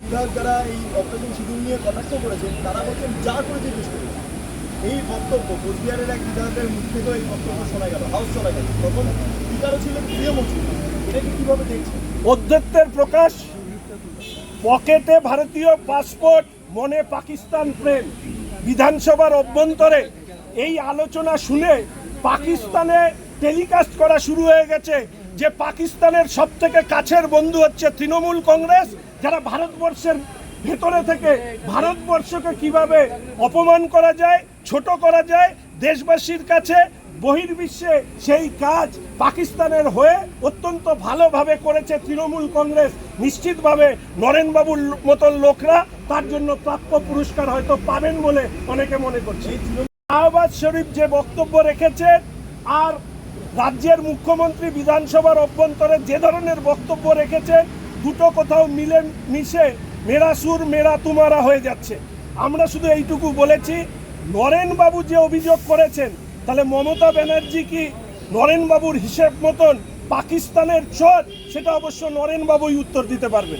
বিধায়ক যারা এই অপারেশন সিঁদুর নিয়ে কটাক্ষ করেছেন, তারা বলছেন যা করেছে বেশ করেছে। এই বক্তব্য, কোচবিহারের এক বিধায়কের মুখ থেকেও এই বক্তব্য শোনা গেল হাউস চলা গেল। তখন স্পিকারও ছিলেন প্রিয়মও ছিলেন এটাকে কীভাবে দেখছেন? অধ্যত্বের প্রকাশ, পকেটে ভারতীয় পাসপোর্ট, মনে পাকিস্তান প্রেম। বিধানসভার অভ্যন্তরে এই আলোচনা শুনে পাকিস্তানে টেলিকাস্ট করা শুরু হয়ে গেছে। যে পাকিস্তানের সব থেকে কাছের বন্ধু হচ্ছে তৃণমূল কংগ্রেস, যারা ভারতবর্ষের ভেতরে থেকে ভারতবর্ষকে কীভাবে অপমান করা যায়, ছোট করা যায়, দেশবাসীর কাছে বহির্বিশ্বে সেই কাজ পাকিস্তানের হয়ে অত্যন্ত ভালোভাবে করেছে তৃণমূল কংগ্রেস। নিশ্চিতভাবে নরেনবাবুর মতন লোকরা তার জন্য প্রাপ্য পুরস্কার হয়তো পাবেন বলে অনেকে মনে করছে। শাহবাজ শরীফ যে বক্তব্য রেখেছে আর রাজ্যের মুখ্যমন্ত্রী বিধানসভার অভ্যন্তরে যে ধরনের বক্তব্য রেখেছে দুটো কোথাও মিলে মিশে মেরা সুর, মেরা তুমারা হয়ে যাচ্ছে। আমরা শুধু এইটুকু বলেছি নরেনবাবু যে অভিযোগ করেছেন, তাহলে মমতা ব্যানার্জি কি নরেনবাবুর হিসেব মতন পাকিস্তানের চর? সেটা অবশ্য নরেনবাবুই উত্তর দিতে পারবেন।